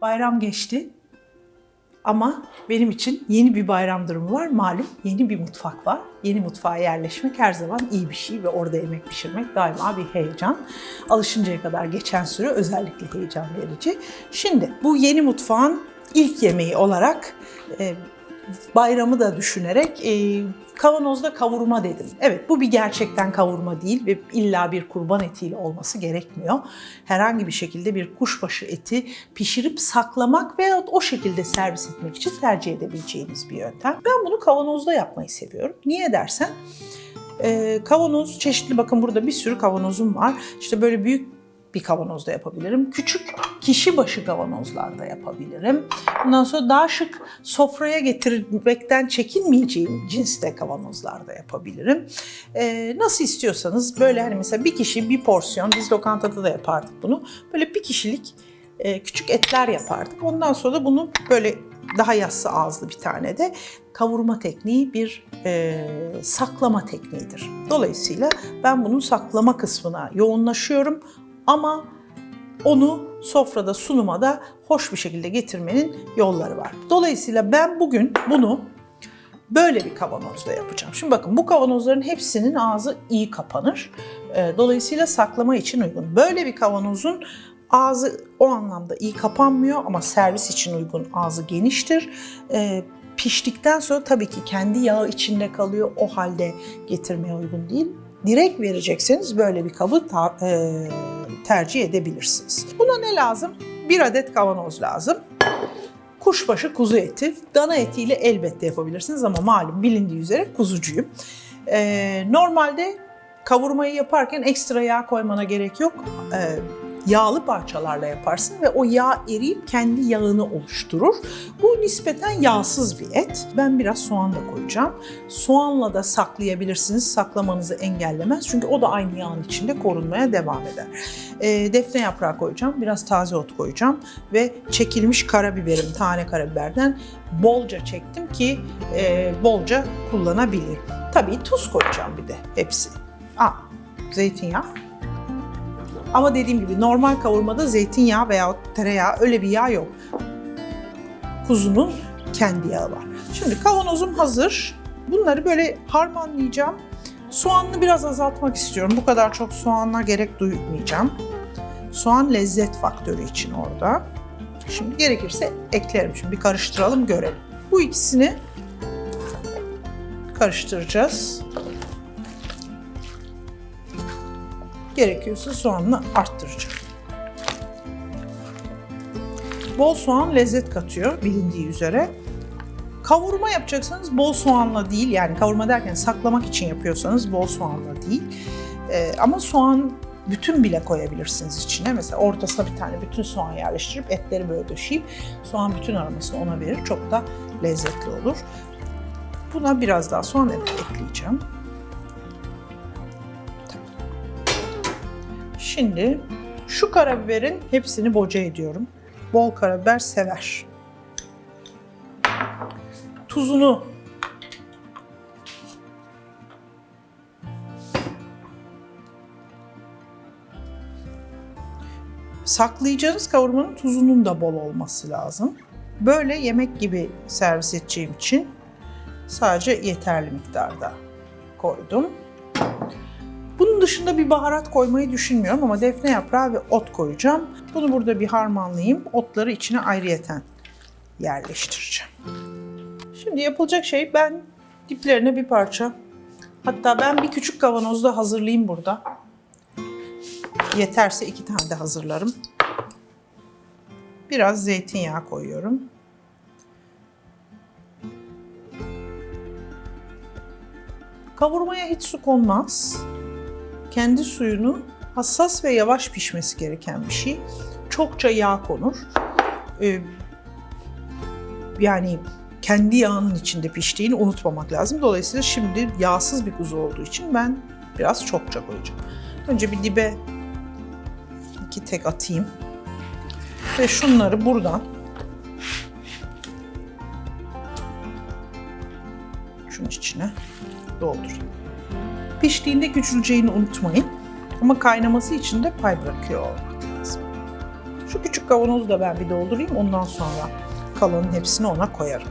Bayram geçti. Ama benim için yeni bir bayram durumu var. Malum yeni bir mutfak var. Yeni mutfağa yerleşmek her zaman iyi bir şey ve orada yemek pişirmek daima bir heyecan. Alışıncaya kadar geçen süre özellikle heyecan verici. Şimdi bu yeni mutfağın ilk yemeği olarak e, bayramı da düşünerek e, kavanozda kavurma dedim. Evet bu bir gerçekten kavurma değil ve illa bir kurban etiyle olması gerekmiyor. Herhangi bir şekilde bir kuşbaşı eti pişirip saklamak veya o şekilde servis etmek için tercih edebileceğiniz bir yöntem. Ben bunu kavanozda yapmayı seviyorum. Niye dersen e, kavanoz çeşitli bakın burada bir sürü kavanozum var. İşte böyle büyük bir kavanozda yapabilirim. Küçük kişi başı kavanozlarda yapabilirim. Ondan sonra daha şık sofraya getirmekten çekinmeyeceğim cinste kavanozlarda yapabilirim. Ee, nasıl istiyorsanız böyle hani mesela bir kişi bir porsiyon biz lokantada da yapardık bunu. Böyle bir kişilik e, küçük etler yapardık. Ondan sonra da bunu böyle daha yassı ağızlı bir tane de kavurma tekniği bir e, saklama tekniğidir. Dolayısıyla ben bunun saklama kısmına yoğunlaşıyorum ama onu sofrada sunuma da hoş bir şekilde getirmenin yolları var. Dolayısıyla ben bugün bunu böyle bir kavanozda yapacağım. Şimdi bakın bu kavanozların hepsinin ağzı iyi kapanır. E, Dolayısıyla saklama için uygun. Böyle bir kavanozun ağzı o anlamda iyi kapanmıyor ama servis için uygun ağzı geniştir. E, Piştikten sonra tabii ki kendi yağı içinde kalıyor. O halde getirmeye uygun değil. Direkt verecekseniz böyle bir kabı e, tercih edebilirsiniz. Buna ne lazım? Bir adet kavanoz lazım. Kuşbaşı kuzu eti. Dana etiyle elbette yapabilirsiniz ama malum bilindiği üzere kuzucuyum. Ee, normalde kavurmayı yaparken ekstra yağ koymana gerek yok. Ee, yağlı parçalarla yaparsın ve o yağ eriyip kendi yağını oluşturur. Bu nispeten yağsız bir et. Ben biraz soğan da koyacağım. Soğanla da saklayabilirsiniz. Saklamanızı engellemez. Çünkü o da aynı yağın içinde korunmaya devam eder. E, defne yaprağı koyacağım. Biraz taze ot koyacağım. Ve çekilmiş karabiberim, tane karabiberden bolca çektim ki e, bolca kullanabilirim. Tabii tuz koyacağım bir de hepsi. Aa, zeytinyağı. Ama dediğim gibi normal kavurmada zeytinyağı veya tereyağı öyle bir yağ yok. Kuzunun kendi yağı var. Şimdi kavanozum hazır. Bunları böyle harmanlayacağım. Soğanını biraz azaltmak istiyorum. Bu kadar çok soğanla gerek duymayacağım. Soğan lezzet faktörü için orada. Şimdi gerekirse eklerim. Şimdi bir karıştıralım görelim. Bu ikisini karıştıracağız. Gerekiyorsa soğanını arttıracağım. Bol soğan lezzet katıyor bilindiği üzere. Kavurma yapacaksanız bol soğanla değil yani kavurma derken saklamak için yapıyorsanız bol soğanla değil. Ee, ama soğan bütün bile koyabilirsiniz içine. Mesela ortasına bir tane bütün soğan yerleştirip etleri böyle döşeyip soğan bütün aromasını ona verir. Çok da lezzetli olur. Buna biraz daha soğan ekleyeceğim. Şimdi şu karabiberin hepsini boca ediyorum. Bol karabiber sever. Tuzunu saklayacağınız kavurmanın tuzunun da bol olması lazım. Böyle yemek gibi servis edeceğim için sadece yeterli miktarda koydum. Dışında bir baharat koymayı düşünmüyorum ama defne yaprağı ve ot koyacağım. Bunu burada bir harmanlayayım. Otları içine ayrıyeten yerleştireceğim. Şimdi yapılacak şey ben diplerine bir parça hatta ben bir küçük kavanozda hazırlayayım burada. Yeterse iki tane de hazırlarım. Biraz zeytinyağı koyuyorum. Kavurmaya hiç su konmaz kendi suyunu hassas ve yavaş pişmesi gereken bir şey. Çokça yağ konur. Ee, yani kendi yağının içinde piştiğini unutmamak lazım. Dolayısıyla şimdi yağsız bir kuzu olduğu için ben biraz çokça koyacağım. Önce bir dibe iki tek atayım. Ve şunları buradan şunun içine doldurayım. Piştiğinde küçüleceğini unutmayın. Ama kaynaması için de pay bırakıyor olmak lazım. Şu küçük kavanozu da ben bir doldurayım. Ondan sonra kalanın hepsini ona koyarım.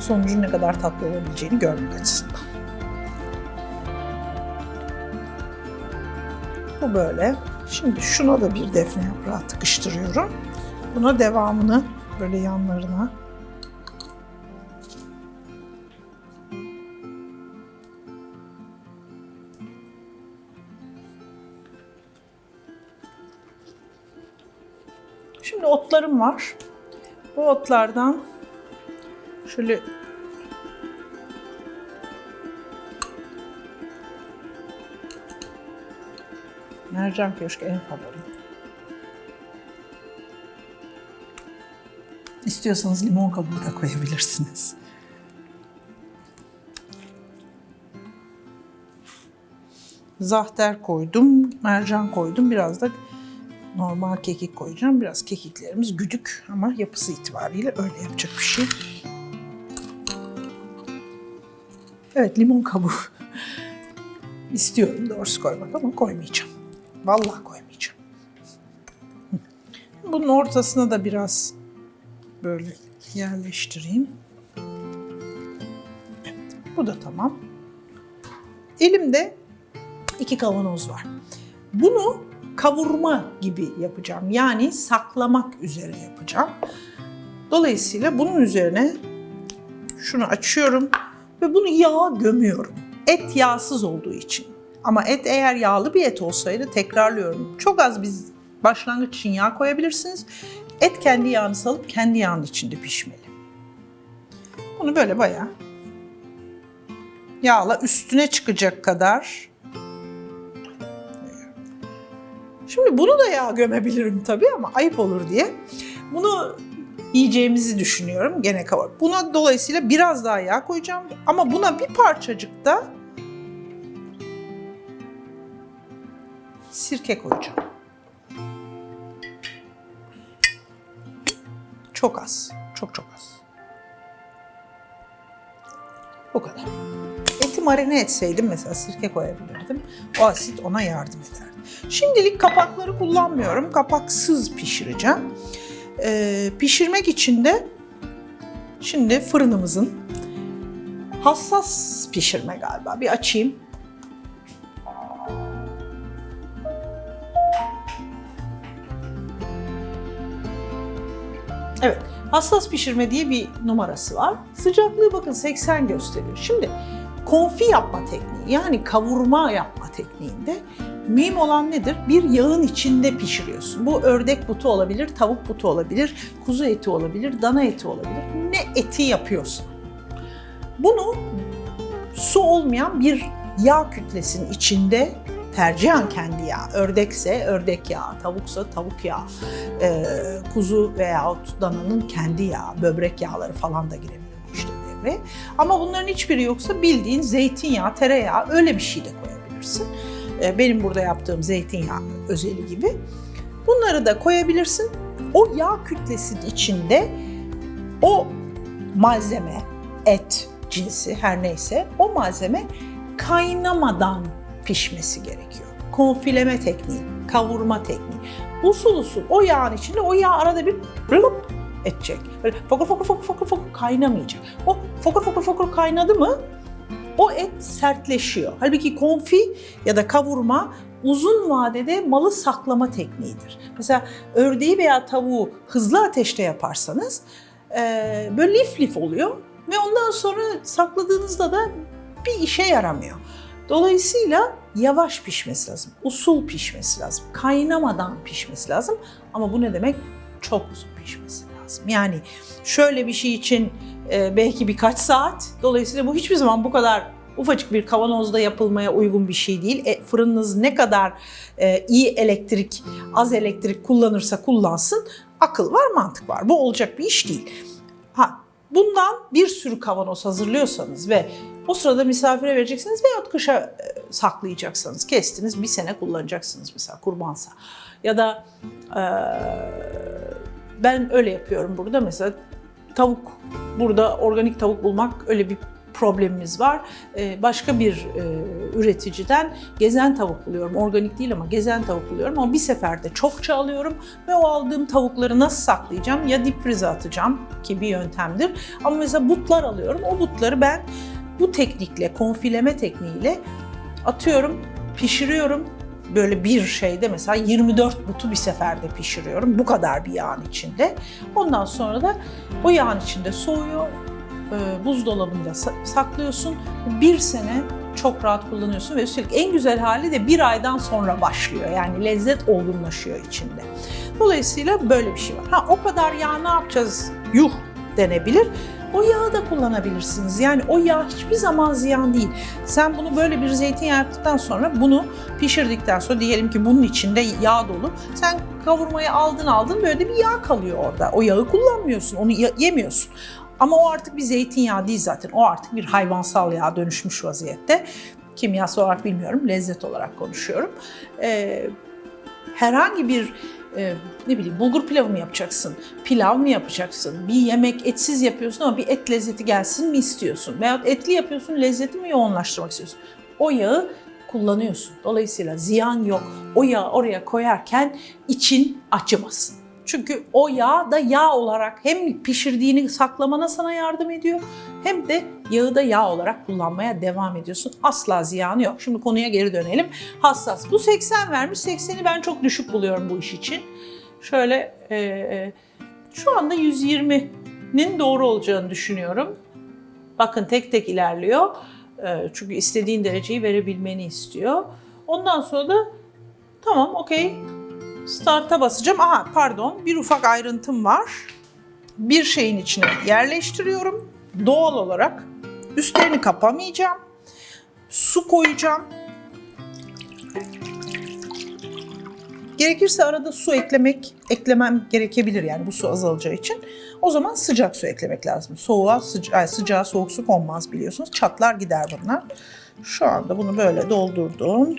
Sonucun ne kadar tatlı olabileceğini görmek açısından. Bu böyle. Şimdi şuna da bir defne yaprağı tıkıştırıyorum. Buna devamını böyle yanlarına otlarım var. Bu otlardan şöyle Mercan köşkü en favorim. İstiyorsanız limon kabuğu da koyabilirsiniz. Zahter koydum, mercan koydum. Biraz da normal kekik koyacağım. Biraz kekiklerimiz güdük ama yapısı itibariyle öyle yapacak bir şey. Evet limon kabuğu istiyorum doğrusu koymak ama koymayacağım. Vallahi koymayacağım. Bunun ortasına da biraz böyle yerleştireyim. Evet, bu da tamam. Elimde iki kavanoz var. Bunu kavurma gibi yapacağım. Yani saklamak üzere yapacağım. Dolayısıyla bunun üzerine şunu açıyorum ve bunu yağa gömüyorum. Et yağsız olduğu için. Ama et eğer yağlı bir et olsaydı tekrarlıyorum. Çok az biz başlangıç için yağ koyabilirsiniz. Et kendi yağını salıp kendi yağının içinde pişmeli. Bunu böyle bayağı yağla üstüne çıkacak kadar Şimdi bunu da yağ gömebilirim tabii ama ayıp olur diye. Bunu yiyeceğimizi düşünüyorum gene kavur. Buna dolayısıyla biraz daha yağ koyacağım ama buna bir parçacık da sirke koyacağım. Çok az, çok çok az. Bu kadar. Eti marine etseydim mesela sirke koyabilirdim. O asit ona yardım ederdi. Şimdilik kapakları kullanmıyorum. Kapaksız pişireceğim. Ee, pişirmek için de şimdi fırınımızın hassas pişirme galiba. Bir açayım. Evet, hassas pişirme diye bir numarası var. Sıcaklığı bakın 80 gösteriyor. Şimdi konfi yapma tekniği yani kavurma yapma tekniğinde mühim olan nedir? Bir yağın içinde pişiriyorsun. Bu ördek butu olabilir, tavuk butu olabilir, kuzu eti olabilir, dana eti olabilir. Ne eti yapıyorsun? Bunu su olmayan bir yağ kütlesinin içinde tercihen kendi yağ. Ördekse ördek yağı, tavuksa tavuk yağı, e, kuzu veya dananın kendi yağı, böbrek yağları falan da girebilir bu işte devreye. Ama bunların hiçbiri yoksa bildiğin zeytinyağı, tereyağı öyle bir şey de koyabilirsin. E, benim burada yaptığım zeytinyağı özeli gibi. Bunları da koyabilirsin. O yağ kütlesinin içinde o malzeme, et cinsi her neyse o malzeme kaynamadan pişmesi gerekiyor. Konfileme tekniği, kavurma tekniği. Usul usul o yağın içinde o yağ arada bir rılıp edecek. Böyle fokur fokur fokur fokur fokur kaynamayacak. O fokur fokur fokur kaynadı mı o et sertleşiyor. Halbuki konfi ya da kavurma uzun vadede malı saklama tekniğidir. Mesela ördeği veya tavuğu hızlı ateşte yaparsanız e, böyle lif lif oluyor ve ondan sonra sakladığınızda da bir işe yaramıyor. Dolayısıyla yavaş pişmesi lazım, usul pişmesi lazım, kaynamadan pişmesi lazım. Ama bu ne demek? Çok uzun pişmesi lazım. Yani şöyle bir şey için e, belki birkaç saat. Dolayısıyla bu hiçbir zaman bu kadar ufacık bir kavanozda yapılmaya uygun bir şey değil. E, fırınınız ne kadar e, iyi elektrik, az elektrik kullanırsa kullansın akıl var, mantık var. Bu olacak bir iş değil. Ha, bundan bir sürü kavanoz hazırlıyorsanız ve o sırada misafire vereceksiniz veya kışa e, saklayacaksınız. Kestiniz bir sene kullanacaksınız mesela kurbansa. Ya da e, ben öyle yapıyorum burada mesela tavuk burada organik tavuk bulmak öyle bir problemimiz var. Ee, başka bir e, üreticiden gezen tavuk buluyorum. Organik değil ama gezen tavuk buluyorum ama bir seferde çokça alıyorum ve o aldığım tavukları nasıl saklayacağım? Ya dip frize atacağım ki bir yöntemdir. Ama mesela butlar alıyorum. O butları ben bu teknikle, konfileme tekniğiyle atıyorum, pişiriyorum. Böyle bir şeyde mesela 24 butu bir seferde pişiriyorum. Bu kadar bir yağın içinde. Ondan sonra da o yağın içinde soğuyor. e, buzdolabında sa- saklıyorsun. Bir sene çok rahat kullanıyorsun ve üstelik en güzel hali de bir aydan sonra başlıyor. Yani lezzet olgunlaşıyor içinde. Dolayısıyla böyle bir şey var. Ha o kadar yağ ne yapacağız? Yuh denebilir. O yağı da kullanabilirsiniz. Yani o yağ hiçbir zaman ziyan değil. Sen bunu böyle bir zeytinyağı yaptıktan sonra bunu pişirdikten sonra diyelim ki bunun içinde yağ dolu. Sen kavurmayı aldın aldın böyle bir yağ kalıyor orada. O yağı kullanmıyorsun, onu yemiyorsun. Ama o artık bir zeytinyağı değil zaten. O artık bir hayvansal yağa dönüşmüş vaziyette. Kimyasal olarak bilmiyorum, lezzet olarak konuşuyorum. Ee, herhangi bir e, ne bileyim bulgur pilavı mı yapacaksın, pilav mı yapacaksın, bir yemek etsiz yapıyorsun ama bir et lezzeti gelsin mi istiyorsun veyahut etli yapıyorsun lezzeti mi yoğunlaştırmak istiyorsun. O yağı kullanıyorsun. Dolayısıyla ziyan yok. O yağı oraya koyarken için acımasın. Çünkü o yağ da yağ olarak hem pişirdiğini saklamana sana yardım ediyor hem de yağı da yağ olarak kullanmaya devam ediyorsun. Asla ziyanı yok. Şimdi konuya geri dönelim. Hassas. Bu 80 vermiş. 80'i ben çok düşük buluyorum bu iş için. Şöyle e, e, şu anda 120'nin doğru olacağını düşünüyorum. Bakın tek tek ilerliyor. E, çünkü istediğin dereceyi verebilmeni istiyor. Ondan sonra da tamam okey Start'a basacağım. Aha pardon bir ufak ayrıntım var. Bir şeyin içine yerleştiriyorum. Doğal olarak üstlerini kapamayacağım. Su koyacağım. Gerekirse arada su eklemek, eklemem gerekebilir yani bu su azalacağı için. O zaman sıcak su eklemek lazım. Soğuğa sıca sıcağa soğuk su konmaz biliyorsunuz. Çatlar gider bunlar. Şu anda bunu böyle doldurdum.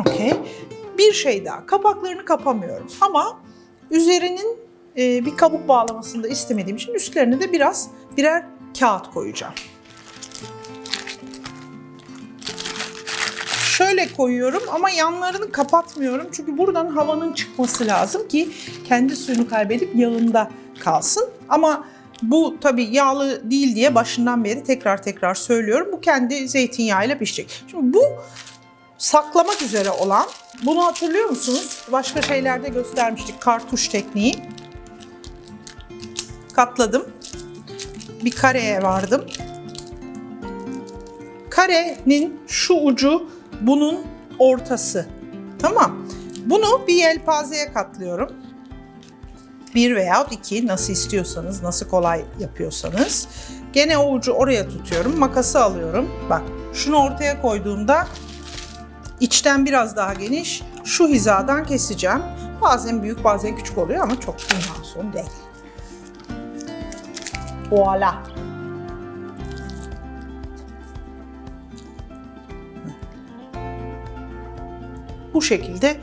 Okey. Bir şey daha. Kapaklarını kapamıyorum ama üzerinin e, bir kabuk bağlamasını da istemediğim için üstlerine de biraz birer kağıt koyacağım. Şöyle koyuyorum ama yanlarını kapatmıyorum. Çünkü buradan havanın çıkması lazım ki kendi suyunu kaybedip yağında kalsın. Ama bu tabii yağlı değil diye başından beri tekrar tekrar söylüyorum. Bu kendi zeytinyağıyla pişecek. Şimdi bu saklamak üzere olan, bunu hatırlıyor musunuz? Başka şeylerde göstermiştik kartuş tekniği. Katladım. Bir kareye vardım. Karenin şu ucu bunun ortası. Tamam. Bunu bir yelpazeye katlıyorum. Bir veyahut iki nasıl istiyorsanız, nasıl kolay yapıyorsanız. Gene o ucu oraya tutuyorum. Makası alıyorum. Bak şunu ortaya koyduğumda içten biraz daha geniş şu hizadan keseceğim. Bazen büyük bazen küçük oluyor ama çok dünya sonu değil. Voila. Bu şekilde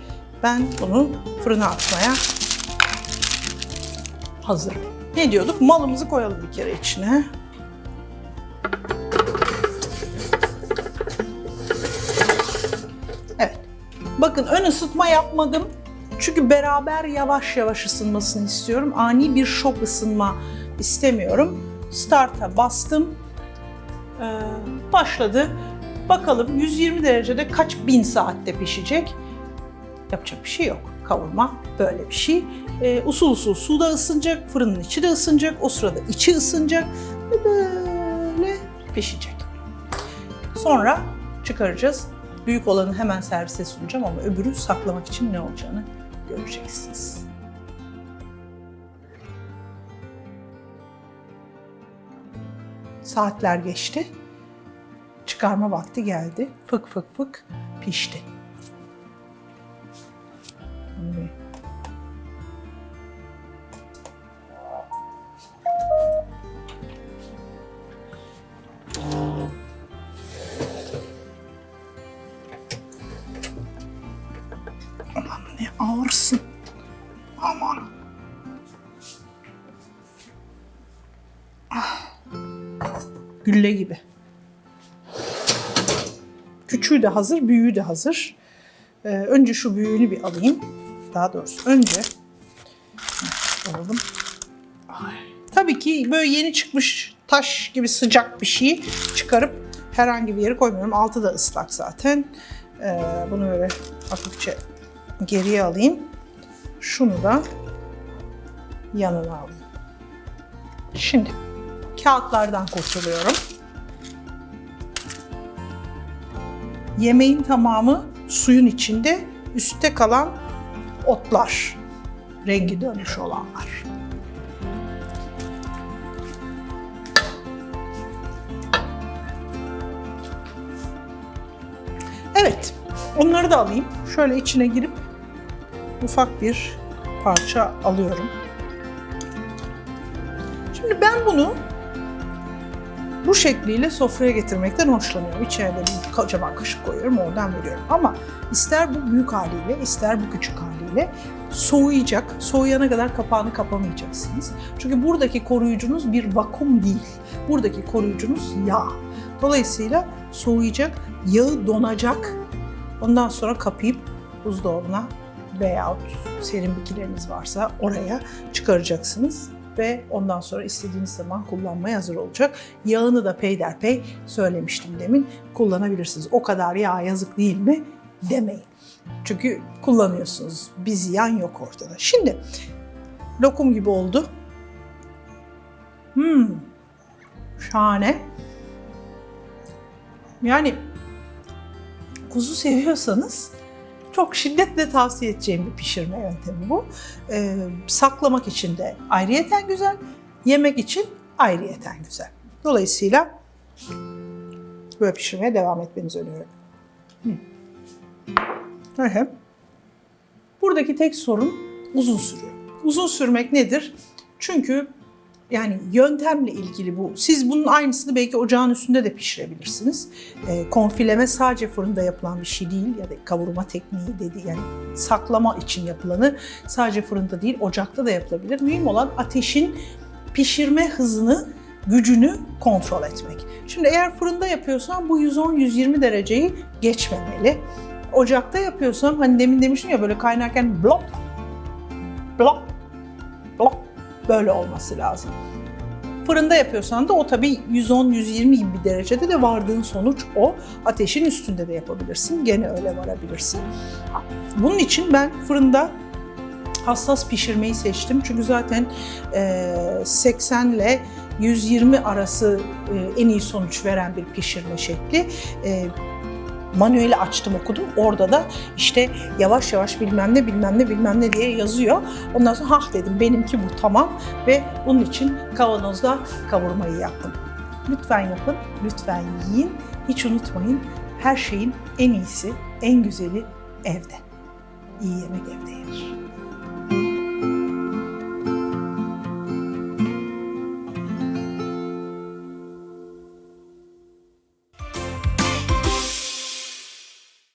ben bunu fırına atmaya hazırım. Ne diyorduk? Malımızı koyalım bir kere içine. Bakın ön ısıtma yapmadım. Çünkü beraber yavaş yavaş ısınmasını istiyorum. Ani bir şok ısınma istemiyorum. Start'a bastım. Ee, başladı. Bakalım 120 derecede kaç bin saatte pişecek? Yapacak bir şey yok. Kavurma böyle bir şey. Ee, usul usul su da ısınacak, fırının içi de ısınacak. O sırada içi ısınacak ve böyle pişecek. Sonra çıkaracağız. Büyük olanı hemen servise sunacağım ama öbürü saklamak için ne olacağını göreceksiniz. Saatler geçti. Çıkarma vakti geldi. Fık fık fık pişti. Bunu Küçüğü de hazır, büyüğü de hazır. Ee, önce şu büyüğünü bir alayım. Daha doğrusu önce alalım. Ay. Tabii ki böyle yeni çıkmış taş gibi sıcak bir şeyi çıkarıp herhangi bir yere koymuyorum. Altı da ıslak zaten. Ee, bunu böyle hafifçe geriye alayım. Şunu da yanına alayım. Şimdi kağıtlardan kurtuluyorum. Yemeğin tamamı suyun içinde, üstte kalan otlar, rengi dönmüş olanlar. Evet, onları da alayım. Şöyle içine girip ufak bir parça alıyorum. Şimdi ben bunu bu şekliyle sofraya getirmekten hoşlanıyorum. İçeride bir kocaman kaşık koyuyorum, oradan veriyorum. Ama ister bu büyük haliyle, ister bu küçük haliyle soğuyacak. Soğuyana kadar kapağını kapamayacaksınız. Çünkü buradaki koruyucunuz bir vakum değil. Buradaki koruyucunuz yağ. Dolayısıyla soğuyacak, yağı donacak. Ondan sonra kapayıp buzdolabına veyahut serin bikileriniz varsa oraya çıkaracaksınız ve ondan sonra istediğiniz zaman kullanmaya hazır olacak. Yağını da peyderpey söylemiştim demin kullanabilirsiniz. O kadar yağ yazık değil mi demeyin. Çünkü kullanıyorsunuz. Bir ziyan yok ortada. Şimdi lokum gibi oldu. Hmm. Şahane. Yani kuzu seviyorsanız çok şiddetle tavsiye edeceğim bir pişirme yöntemi bu. Ee, saklamak için de ayrıyeten güzel, yemek için ayrıyeten güzel. Dolayısıyla böyle pişirmeye devam etmenizi öneriyorum. Evet. Buradaki tek sorun uzun sürüyor. Uzun sürmek nedir? Çünkü yani yöntemle ilgili bu. Siz bunun aynısını belki ocağın üstünde de pişirebilirsiniz. E, konfileme sadece fırında yapılan bir şey değil ya da kavurma tekniği dedi yani saklama için yapılanı sadece fırında değil ocakta da yapılabilir. Mühim olan ateşin pişirme hızını, gücünü kontrol etmek. Şimdi eğer fırında yapıyorsan bu 110-120 dereceyi geçmemeli. Ocakta yapıyorsam hani demin demiştim ya böyle kaynarken blop blop blop böyle olması lazım. Fırında yapıyorsan da o tabii 110-120 gibi bir derecede de vardığın sonuç o. Ateşin üstünde de yapabilirsin. Gene öyle varabilirsin. Bunun için ben fırında hassas pişirmeyi seçtim. Çünkü zaten 80 ile 120 arası en iyi sonuç veren bir pişirme şekli manueli açtım okudum. Orada da işte yavaş yavaş bilmem ne bilmem ne bilmem ne diye yazıyor. Ondan sonra hah dedim benimki bu tamam ve bunun için kavanozda kavurmayı yaptım. Lütfen yapın, lütfen yiyin. Hiç unutmayın her şeyin en iyisi, en güzeli evde. İyi yemek evde yenir.